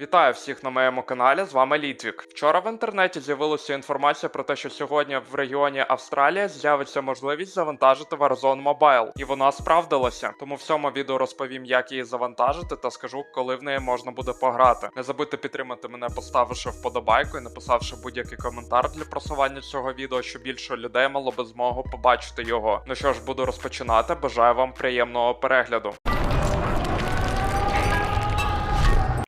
Вітаю всіх на моєму каналі. З вами Літвік. Вчора в інтернеті з'явилася інформація про те, що сьогодні в регіоні Австралія з'явиться можливість завантажити Warzone Mobile, і вона справдилася. Тому в цьому відео розповім, як її завантажити, та скажу, коли в неї можна буде пограти. Не забудьте підтримати мене, поставивши вподобайку і написавши будь-який коментар для просування цього відео, щоб більше людей мало би змогу побачити його. Ну що ж, буду розпочинати. Бажаю вам приємного перегляду.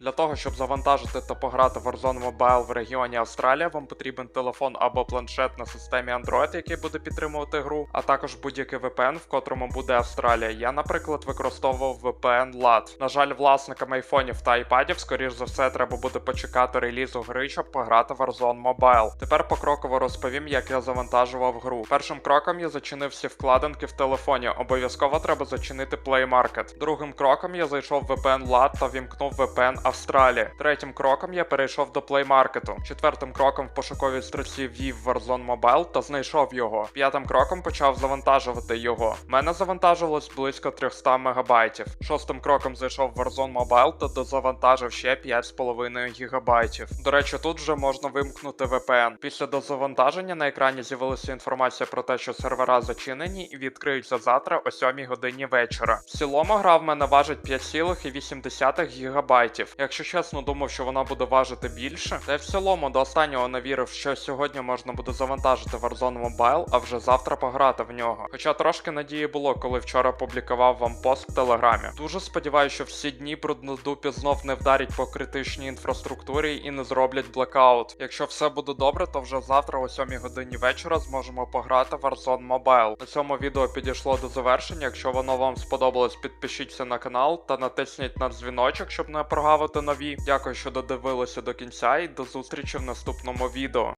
Для того, щоб завантажити та пограти в Warzone Mobile в регіоні Австралія, вам потрібен телефон або планшет на системі Android, який буде підтримувати гру, а також будь-який VPN, в котрому буде Австралія. Я, наприклад, використовував VPN LAT. На жаль, власникам айфонів та айпадів, скоріш за все, треба буде почекати релізу гри, щоб пограти в Warzone Mobile. Тепер покроково розповім, як я завантажував гру. Першим кроком я зачинив всі вкладинки в телефоні. Обов'язково треба зачинити Play Market. Другим кроком я зайшов в VPN LAT та вімкнув VPN Австралії. Третім кроком я перейшов до Market. Четвертим кроком в пошуковій строці ввів Warzone Mobile та знайшов його. П'ятим кроком почав завантажувати його. Мене завантажилось близько 300 мегабайтів. Шостим кроком зайшов Warzone Mobile та дозавантажив ще 5,5 гігабайтів. До речі, тут вже можна вимкнути VPN. Після дозавантаження на екрані з'явилася інформація про те, що сервера зачинені і відкриються завтра о 7 годині вечора. В цілому гра в мене важить 5,8 гігабайтів. Якщо чесно, думав, що вона буде важити більше. Та й в цілому до останнього не вірив, що сьогодні можна буде завантажити Warzone Mobile, а вже завтра пограти в нього. Хоча трошки надії було, коли вчора публікував вам пост в телеграмі. Дуже сподіваюся, що всі дні бруднодупі знов не вдарять по критичній інфраструктурі і не зроблять блекаут. Якщо все буде добре, то вже завтра о 7 годині вечора зможемо пограти в Warzone Mobile. На цьому відео підійшло до завершення. Якщо воно вам сподобалось, підпишіться на канал та натисніть на дзвіночок, щоб не прогавити нові. Дякую, що додивилися до кінця, і до зустрічі в наступному відео.